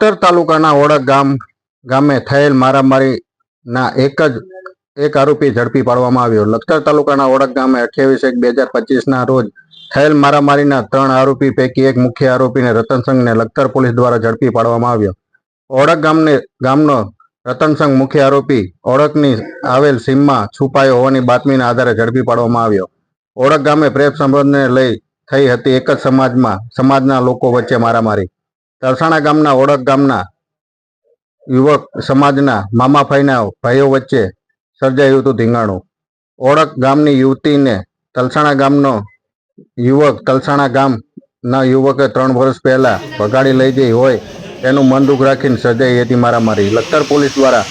લખતર તાલુકાના ઓળખ ગામ, ગામે થયેલ મારામારીના એક જ, એક આરોપી ઝડપી પાડવામાં આવ્યો. લખતર તાલુકાના ઓળખ ગામે અઠ્યાવીસ એક બે હજાર પચીસના રોજ થયેલ મારામારીના ત્રણ આરોપી પૈકી એક મુખ્ય આરોપીને રતનસંઘને લખતર પોલીસ દ્વારા ઝડપી પાડવામાં આવ્યો. ઓળખ ગામને, ગામનો રતનસંઘ મુખ્ય આરોપી ઓળખની આવેલ સીમમાં છુપાયો હોવાની બાતમીના આધારે ઝડપી પાડવામાં આવ્યો. ઓળખ ગામે પ્રેમ સંબંધને લઈ થઈ હતી એક જ સમાજમાં, સમાજના લોકો વચ્ચે મારામારી. તલસાણા ગામના, ઓળખ ગામના યુવક સમાજના મામાભાઈના ભાઈઓ વચ્ચે સર્જાયું હતું ધીંગાણું. ઓળખ ગામની યુવતીને તલસાણા ગામનો યુવક, તલસાણા ગામના યુવકે ત્રણ વર્ષ પહેલાં ભગાડી લઈ ગઈ હોય તેનું મન દુઃખ રાખીને સર્જાઈ હતી મારામારી. લખતર પોલીસ દ્વારા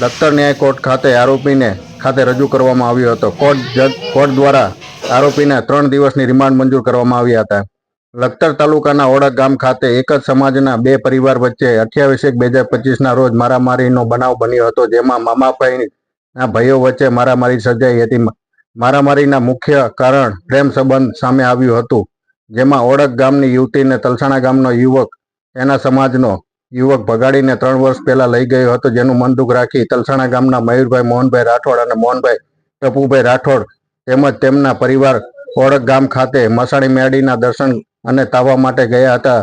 લખતર ન્યાય કોર્ટ ખાતે આરોપીને ખાતે રજૂ કરવામાં આવ્યો હતો. કોર્ટ જજ, કોર્ટ દ્વારા આરોપીને ત્રણ દિવસની રિમાન્ડ મંજૂર કરવામાં આવ્યા હતા. લખતર તાલુકાના ઓળખ ગામ ખાતે એક જ સમાજના બે પરિવાર વચ્ચે અઠ્યાવીસ એક બે હજાર પચીસના રોજ મારામારીનો બનાવ બન્યો હતો, જેમાં મામાભાઈના ભાઈઓ વચ્ચે મારામારી સર્જાઈ હતી. મારામારીના મુખ્ય કારણ પ્રેમ સંબંધ સામે આવ્યું હતું, જેમાં ઓળખ ગામની યુવતીને તલસાણા ગામનો યુવક એના સમાજનો યુવક ભગાડીને ત્રણ વર્ષ પહેલા લઈ ગયો હતો, જેનું મન દુઃખ રાખી તલસાણા ગામના મયુરભાઈ, મોહનભાઈ રાઠોડ અને મોહનભાઈ ટપુભાઈ રાઠોડ તેમજ તેમના પરિવાર ઓળખ ગામ ખાતે મસાણી મેળીના દર્શન અને તાવા માટે ગયા હતા.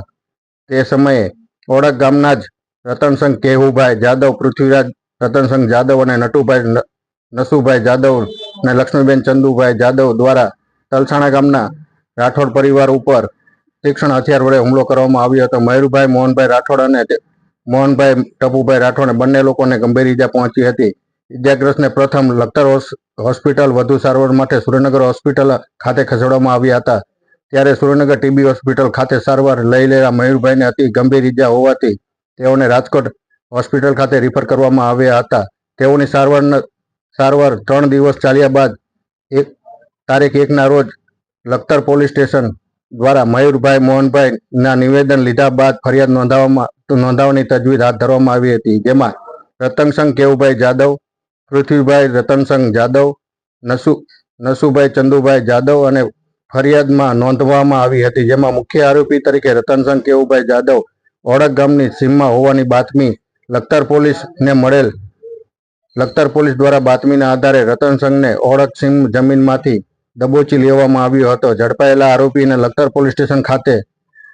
તે સમયે ઓળખ ગામના જ રતનસંઘ કેહુભાઈ જાદવ, પૃથ્વીરાજ રતનસંઘ જાદવ અને નટુભાઈ નસુભાઈ જાદવ અને લક્ષ્મીબેન ચંદુભાઈ જાદવ દ્વારા તલસાણા ગામના રાઠોડ પરિવાર ઉપર તીક્ષ્ણ હથિયાર વડે હુમલો કરવામાં આવ્યો હતો. મયુરભાઈ, મોહનભાઈ રાઠોડ અને મોહનભાઈ, ટપુભાઈ રાઠોડને બંને લોકોને ગંભીર ઈજા પહોંચી હતી. ઈજાગ્રસ્તને પ્રથમ લખતર હોસ- હોસ્પિટલ વધુ સારવાર માટે સુરેન્દ્રનગર હોસ્પિટલ ખાતે ખસેડવામાં આવ્યા હતા. ત્યારે સુરેન્દ્રનગર ટીબી હોસ્પિટલ ખાતે સારવાર લઈ લેવા મયુરભાઈને અતિ ગંભીર ઈજા હોવાથી તેઓને રાજકોટ હોસ્પિટલ ખાતે રિફર કરવામાં આવ્યા હતા. તેઓની સારવાર સારવાર ત્રણ દિવસ ચાલ્યા બાદ એક તારીખ એકના રોજ લખતર પોલીસ સ્ટેશન દ્વારા મયુરભાઈ મોહનભાઈના નિવેદન લીધા બાદ ફરિયાદ નોંધાવવામાં, નોંધાવવાની તજવીજ હાથ ધરવામાં આવી હતી. જેમાં રતનસંઘ કેવુભાઈ જાદવ, પૃથ્વીભાઈ રતનસંઘ જાદવ, નસુ, નસુભાઈ ચંદુભાઈ જાદવ અને ફરિયાદમાં નોંધવામાં આવી હતી, જેમાં મુખ્ય આરોપી તરીકે રતનસંઘ કેવુભાઈ જાદવ ઓળખ ગામની સીમમાં હોવાની બાતમી લખતર પોલીસને મળેલ લખતર પોલીસ દ્વારા બાતમીના આધારે રતનસંઘને ઓળખ સીમ જમીનમાંથી દબોચી લેવામાં આવ્યો હતો. ઝડપાયેલા આરોપીને લખતર પોલીસ સ્ટેશન ખાતે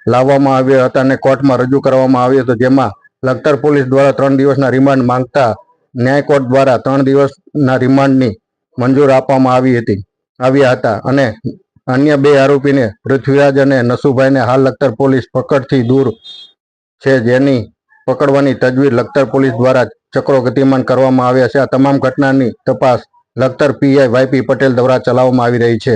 લાવવામાં આવ્યો હતા અને કોર્ટમાં રજૂ કરવામાં આવ્યો હતો, જેમાં લખતર પોલીસ દ્વારા ત્રણ દિવસના રિમાન્ડ માંગતા ન્યાય કોર્ટ દ્વારા ત્રણ દિવસના રિમાન્ડની મંજૂર આપવામાં આવી હતી, આવ્યા હતા અને અન્ય બે આરોપીને પૃથ્વીરાજ અને નસુભાઈને હાલ લખતર પોલીસ પકડથી દૂર છે, જેની પકડવાની તજવીજ લખતર પોલીસ દ્વારા ચક્રો ગતિમાન કરવામાં આવ્યા છે. આ તમામ ઘટનાની તપાસ લખતર પીઆઈ વાયપી પટેલ દ્વારા ચલાવવામાં આવી રહી છે.